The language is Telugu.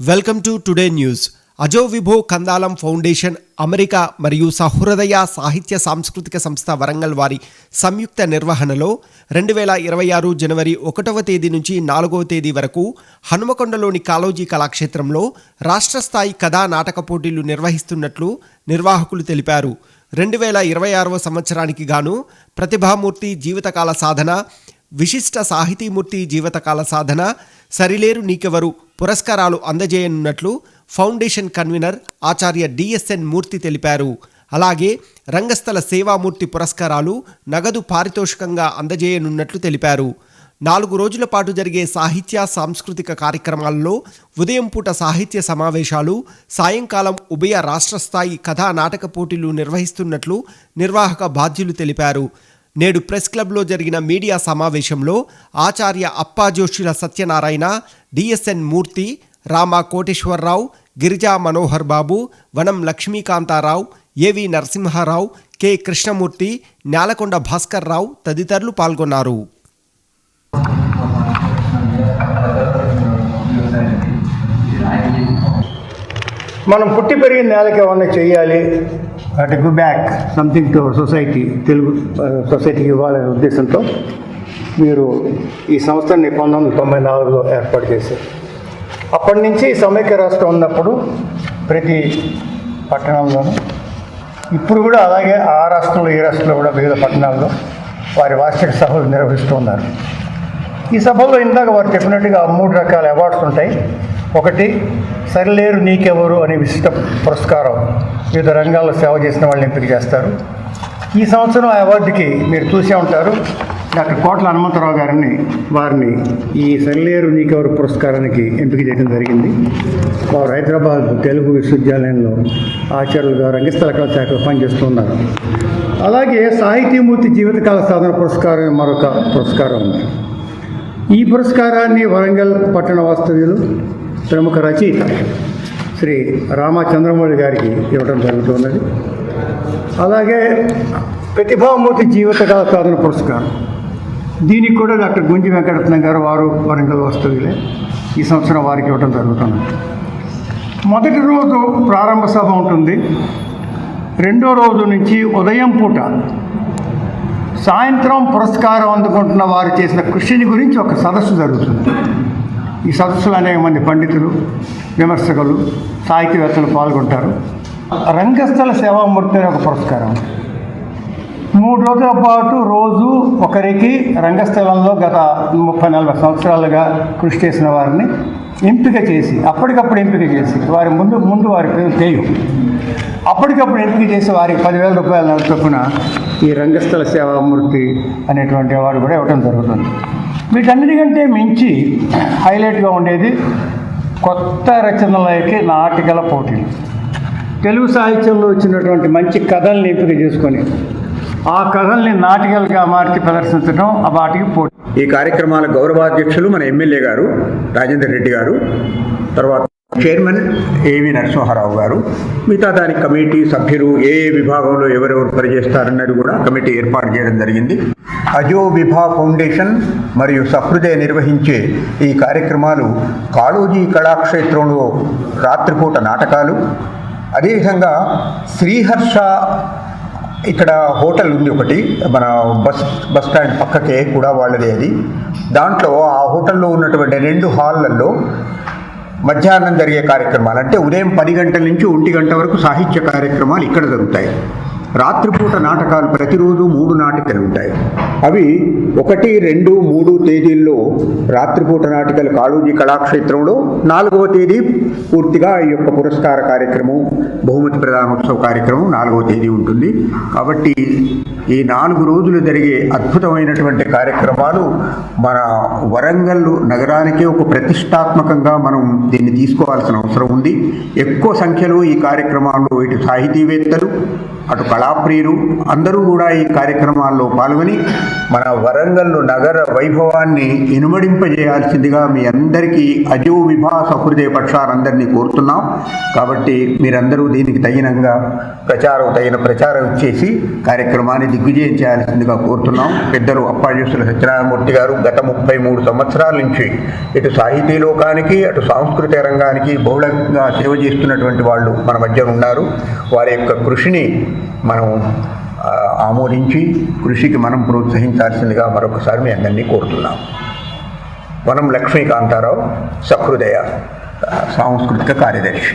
Welcome to today news. Ajo Vibho Kandalam foundation America మరియు సహృదయ సాహిత్య సాంస్కృతిక సంస్థ వరంగల్ వారి సంయుక్త నిర్వహణలో రెండు వేల ఇరవై ఆరు జనవరి ఒకటవ తేదీ నుంచి నాలుగవ తేదీ వరకు హనుమకొండలోని కాలోజీ కళాక్షేత్రంలో రాష్ట్ర స్థాయి కథా నాటక పోటీలు నిర్వహిస్తున్నట్లు నిర్వాహకులు తెలిపారు. రెండు వేల ఇరవై ఆరవ సంవత్సరానికి గాను ప్రతిభామూర్తి జీవితకాల సాధన విశిష్ట సాహితీమూర్తి జీవితకాల సాధన సరిలేరు నీకెవరు పురస్కారాలు అందజేయనున్నట్లు foundation convener Acharya DSN Murthy తెలిపారు. అలాగే రంగస్థల సేవామూర్తి పురస్కారాలు నగదు పారితోషికంగా అందజేయనున్నట్లు తెలిపారు. నాలుగు రోజుల పాటు జరిగే సాహిత్య సాంస్కృతిక కార్యక్రమాల్లో ఉదయం పూట సాహిత్య సమావేశాలు సాయంకాలం ఉభయ రాష్ట్ర స్థాయి కథా నాటక పోటీలు నిర్వహిస్తున్నట్లు నిర్వాహక బాధ్యులు తెలిపారు. నేడు ప్రెస్ క్లబ్లో జరిగిన మీడియా సమావేశంలో Acharya Appajoshula Satyanarayana DSN Murthy Rama Koteswararao Girija Manohar Babu Vanam Lakshmikantharao AV Narasimharao K Krishnamurthy Nelakonda Bhaskar Rao తదితరులు పాల్గొన్నారు. మనం పుట్టి పెరిగిన నేలకి ఏమన్నా చేయాలి అట్ గు back something to society Telugu సొసైటీకి ఇవ్వాలనే ఉద్దేశంతో మీరు ఈ సంస్థని పంతొమ్మిది వందల తొంభై నాలుగులో ఏర్పాటు చేశారు. అప్పటి నుంచి సమైక్య రాష్ట్రం ఉన్నప్పుడు ప్రతి పట్టణంలోనూ ఇప్పుడు కూడా అలాగే ఆ రాష్ట్రంలో ఈ రాష్ట్రంలో కూడా వివిధ పట్టణాల్లో వారి వార్షిక సభలు నిర్వహిస్తూ ఉన్నారు. ఈ సభల్లో ఇందాక వారు చెప్పినట్టుగా మూడు రకాల అవార్డ్స్ ఉంటాయి. ఒకటి సరిలేరు నీకెవరు అనే విశిష్ట పురస్కారం వివిధ రంగాల్లో సేవ చేసిన వాళ్ళని ఎంపిక చేస్తారు. ఈ సంవత్సరం ఆ అవార్డుకి మీరు చూసే ఉంటారు. డాక్టర్ కోట్ల హనుమంతరావు గారిని వారిని ఈ సరిలేరు నీకెవరు పురస్కారానికి ఎంపిక చేయడం జరిగింది. వారు హైదరాబాద్ తెలుగు విశ్వవిద్యాలయంలో ఆచార్యులుగా రంగస్థల కళాశాఖలో పనిచేస్తున్నారు అలాగే సాహితీమూర్తి జీవితకాల సాధన పురస్కారం మరొక పురస్కారం ఉంది. ఈ పురస్కారాన్ని వరంగల్ పట్టణ వాస్తవ్యులు ప్రముఖ రచయిత శ్రీ రామచంద్రమౌళి గారికి ఇవ్వడం జరుగుతున్నది. అలాగే ప్రతిభామూర్తి జీవితకాల సాధన పురస్కారం. దీనికి కూడా డాక్టర్ గుంజి వెంకటరత్నం గారు వారు వరంగల్ వస్తువులే ఈ సంవత్సరం వారికి ఇవ్వడం జరుగుతుంది మొదటి రోజు ప్రారంభ సభ ఉంటుంది. రెండో రోజు నుంచి ఉదయం పూట సాయంత్రం పురస్కారం అందుకుంటున్న వారు చేసిన కృషిని గురించి ఒక సదస్సు జరుగుతుంది. ఈ సదస్సులో అనేక మంది పండితులు విమర్శకులు సాహిత్యవేత్తలు పాల్గొంటారు. రంగస్థల సేవామూర్తి అనే ఒక పురస్కారం. మూడు రోజుల పాటు రోజు ఒకరికి రంగస్థలంలో గత ముప్పై నలభై సంవత్సరాలుగా కృషి చేసిన వారిని ఎంపిక చేసి అప్పటికప్పుడు ఎంపిక చేసి వారి ముందు ముందు వారి పేరు తెలియదు అప్పటికప్పుడు ఎంపిక చేసి వారికి పదివేల రూపాయల చొప్పున ఈ రంగస్థల సేవామూర్తి అనేటువంటి అవార్డు కూడా ఇవ్వడం జరుగుతుంది. వీటన్నిటికంటే మించి హైలైట్గా ఉండేది కొత్త రచనలకి నాటికల పోటీలు. తెలుగు సాహిత్యంలో వచ్చినటువంటి మంచి కథల్ని ఎంపిక చేసుకొని ఆ కథల్ని నాటికలుగా మార్చి ప్రదర్శించడం ఆ వాటికి పోటీ. ఈ కార్యక్రమాల గౌరవాధ్యక్షులు మన ఎమ్మెల్యే గారు రాజేందర్ రెడ్డి గారు తర్వాత చైర్మన్ ఏవి నరసింహారావు గారు మిగతా దాని కమిటీ సభ్యులు ఏ ఏ విభాగంలో ఎవరెవరు పనిచేస్తారన్నది కూడా కమిటీ ఏర్పాటు చేయడం జరిగింది. అజో విభా ఫౌండేషన్ మరియు సహృదయ నిర్వహించే ఈ కార్యక్రమాలు కాళోజీ కళాక్షేత్రంలో రాత్రిపూట నాటకాలు. అదేవిధంగా శ్రీహర్ష ఇక్కడ హోటల్ ఉంది ఒకటి మన బస్ బస్ స్టాండ్ పక్కకే కూడా వాళ్ళదే అది. దాంట్లో ఆ హోటల్లో ఉన్నటువంటి రెండు హాల్లలో మధ్యాహ్నం జరిగే కార్యక్రమాలు. అంటే ఉదయం పది గంటల నుంచి ఒంటి గంట వరకు సాహిత్య కార్యక్రమాలు ఇక్కడ జరుగుతాయి. రాత్రిపూట నాటకాలు ప్రతిరోజు మూడు నాటికలు ఉంటాయి. అవి ఒకటి రెండు మూడు తేదీల్లో రాత్రిపూట నాటికలు కాళూజీ కళాక్షేత్రంలో నాలుగవ తేదీ పూర్తిగా ఈ యొక్క పురస్కార కార్యక్రమం బహుమతి ప్రధానోత్సవ కార్యక్రమం నాలుగవ తేదీ ఉంటుంది. కాబట్టి ఈ నాలుగు రోజులు జరిగే అద్భుతమైనటువంటి కార్యక్రమాలు మన వరంగల్ నగరానికే ఒక ప్రతిష్టాత్మకంగా మనం దీన్ని తీసుకోవాల్సిన అవసరం ఉంది. ఎక్కువ సంఖ్యలో ఈ కార్యక్రమాల్లో ఇటు సాహితీవేత్తలు అటు కళాప్రియులు అందరూ కూడా ఈ కార్యక్రమాల్లో పాల్గొని మన వరంగల్ నగర వైభవాన్ని ఇనుమడింపజేయాల్సిందిగా మీ అందరికీ అజీవ్ విభా సహృదయ పక్షాలందరినీ కోరుతున్నాం. కాబట్టి మీరందరూ దీనికి తగినంగా ప్రచారం తగిన ప్రచారం ఇచ్చేసి కార్యక్రమాన్ని దిగ్విజయం చేయాల్సిందిగా కోరుతున్నాం. పెద్దలు అప్పాజీసుల సత్యనారాయణమూర్తి గారు గత ముప్పై మూడు సంవత్సరాల నుంచి ఇటు సాహితీ లోకానికి అటు సాంస్కృతిక రంగానికి బహుళంగా సేవ చేస్తున్నటువంటి వాళ్ళు మన మధ్య ఉన్నారు. వారి యొక్క కృషిని మనం ఆమోదించి కృషికి మనం ప్రోత్సహించాల్సిందిగా మరొకసారి మీ అందరినీ కోరుతున్నాం. వనం లక్ష్మీకాంతారావు సహృదయ సాంస్కృతిక కార్యదర్శి.